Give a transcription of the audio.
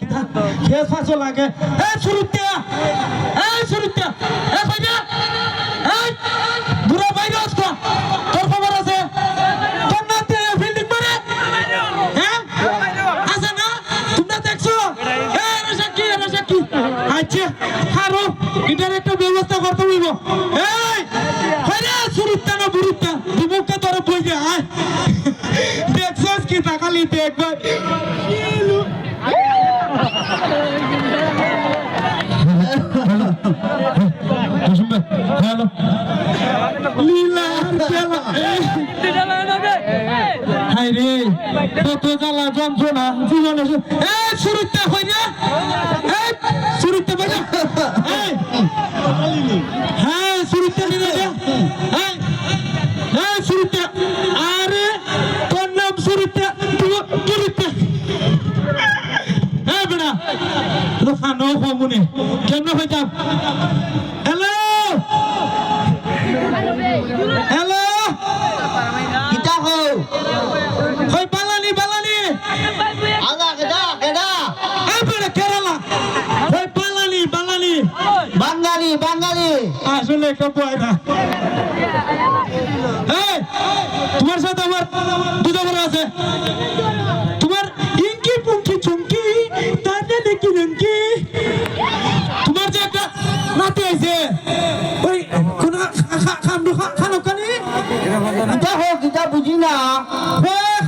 খেয়ে লাগে। এ শুরুতে হ্যাঁ আছে? না? তোমরা দেখছ? এ রসা কি রসা কি আচ্ছা এটার একটা ব্যবস্থা করতে হইব। এই কইনা শুরুতে না বুরুতে দিমুকটা তোর বই দে আয়। দেখছস কি তাকালি দেখবে হ্যালো লীলার খেলা হাই রে কত জ্বালা যন্ত্রণা জীবনে শু- এ শুরুতে হই না এ শুরুতে বাজা এই হ্যাঁ শুরুতে হ্যাঁ হ্যাঁ তো খানো কমুনে কেমন হইতাম হ্যালো হ্যালো Kita ho. হই বালানি বালানি। keda keda. এই বেড়া কেরালা। হই বালানি বালানি। Bangali Bangali. আসলে একটা পয়দা তোমার সাথে আমার খানো খানি দেখো বুঝি না। হ্যাঁ,